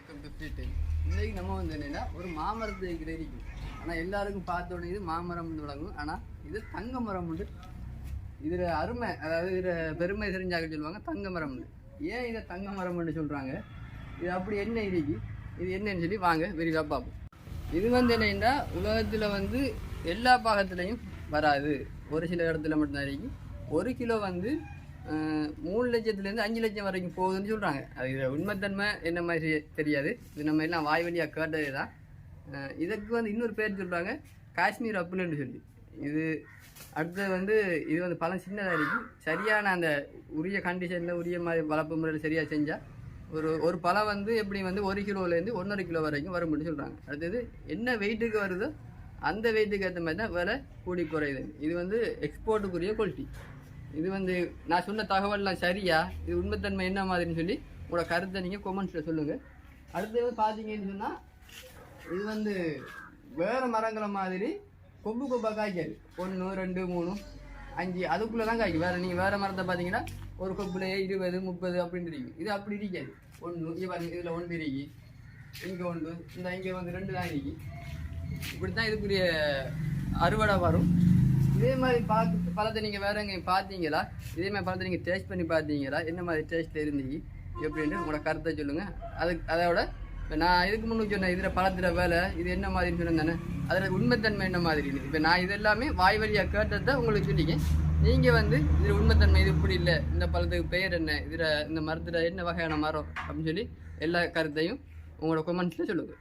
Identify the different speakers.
Speaker 1: Welcome to free time இன்றைக்கு நம்ம வந்து என்னென்னா ஒரு மாமரத்தை கிரகிக்கும் ஆனால் எல்லாருக்கும் பார்த்த உடனே இது மாமரம் வந்து ஆனால் இது தங்க மரம் உண்டு. இதில் அருமை அதாவது இதில் பெருமை தெரிஞ்சாக்க சொல்லுவாங்க தங்க மரம் உண்டு. ஏன் இதை தங்க மரம்னு சொல்கிறாங்க இது அப்படி என்ன இருக்கு? இது என்னன்னு சொல்லி வாங்க விரிவாக பார்ப்போம். இது வந்து என்னென்னா உலகத்தில் வந்து எல்லா பாகத்துலேயும் வராது. ஒரு சில இடத்துல மட்டும்தான் இருக்கு. ஒரு கிலோ வந்து மூணு லட்சத்துலேருந்து அஞ்சு லட்சம் வரைக்கும் போகுதுன்னு சொல்கிறாங்க அது இது உண்மைத்தன்மை என்ன மாதிரி தெரியாது. இது நம்ம எல்லாம் வாய் வழியாக கேட்டது தான். இதுக்கு வந்து இன்னொரு பேர் சொல்கிறாங்க காஷ்மீர் அப்புல்னு சொல்லி. இது அடுத்தது வந்து இது வந்து பழம் சின்னதாக இருக்கும் சரியான அந்த உரிய கண்டிஷனில் உரிய மாதிரி வளர்ப்பு முறையில் சரியாக செஞ்சால் ஒரு ஒரு பழம் வந்து எப்படி வந்து ஒரு கிலோலேருந்து ஒன்றரை கிலோ வரைக்கும் வரும்னு சொல்கிறாங்க அடுத்தது என்ன வெயிட்டுக்கு வருதோ அந்த வெயிட்டுக்கு ஏற்ற மாதிரி தான் விலை கூடி குறையுது. இது வந்து எக்ஸ்போர்ட்டுக்குரிய குவாலிட்டி இது வந்து நான் சொன்ன தகவல்லாம் சரியா? இது உண்மைத்தன்மை என்ன மாதிரின்னு சொல்லி உங்களோட கருத்தை நீங்கள் கொமெண்ட்ஸில் சொல்லுங்கள் அடுத்தது பார்த்தீங்கன்னு சொன்னால் இது வந்து வேறு மரங்களை மாதிரி கொம்பு கொம்பாக காய்க்காது. ஒன்று ரெண்டு மூணு அஞ்சு அதுக்குள்ளே தான் காய்க்கும். வேறு நீங்கள் வேறு மரத்தை பார்த்தீங்கன்னா ஒரு கொப்புலையே இருபது முப்பது அப்படின்னு இருக்கும். இது அப்படி இருக்காது. ஒன்று இங்கே பாருங்க இதில் ஒன்று இருக்கு. இங்கே ஒன்று இந்த இங்கே வந்து ரெண்டு தான் இருக்கு. இப்படி தான் இதுக்குரிய அறுவடை வரும். இதே மாதிரி பார்த்து பழத்தை நீங்கள் வேற எங்கேயும் பார்த்தீங்களா? இதே மாதிரி பழத்தை நீங்கள் டேஸ்ட் பண்ணி பார்த்தீங்களா? என்ன மாதிரி டேஸ்ட்டில் இருந்தீங்க? எப்படின்ட்டு உங்களோட கருத்தை சொல்லுங்கள் அதுக்கு அதோட இப்போ நான் இதுக்கு முன்னுக்கு சொன்னேன் இதில் பழத்துற வேலை இது என்ன மாதிரின்னு சொன்னேன் தானே. அதில் உண்மைத்தன்மை என்ன மாதிரி இப்போ நான் இது எல்லாமே வாய் வழியாக கேட்டதை உங்களுக்கு சொல்லிக்கேன் நீங்கள் வந்து இதில் உண்மைத்தன்மை இது இப்படி இல்லை. இந்த பழத்துக்கு பெயர் என்ன? இதில் இந்த மரத்தில் என்ன வகையான மரம்? அப்படின்னு சொல்லி எல்லா கருத்தையும் உங்களோட கொமெண்ட்ஸில் சொல்லுங்கள்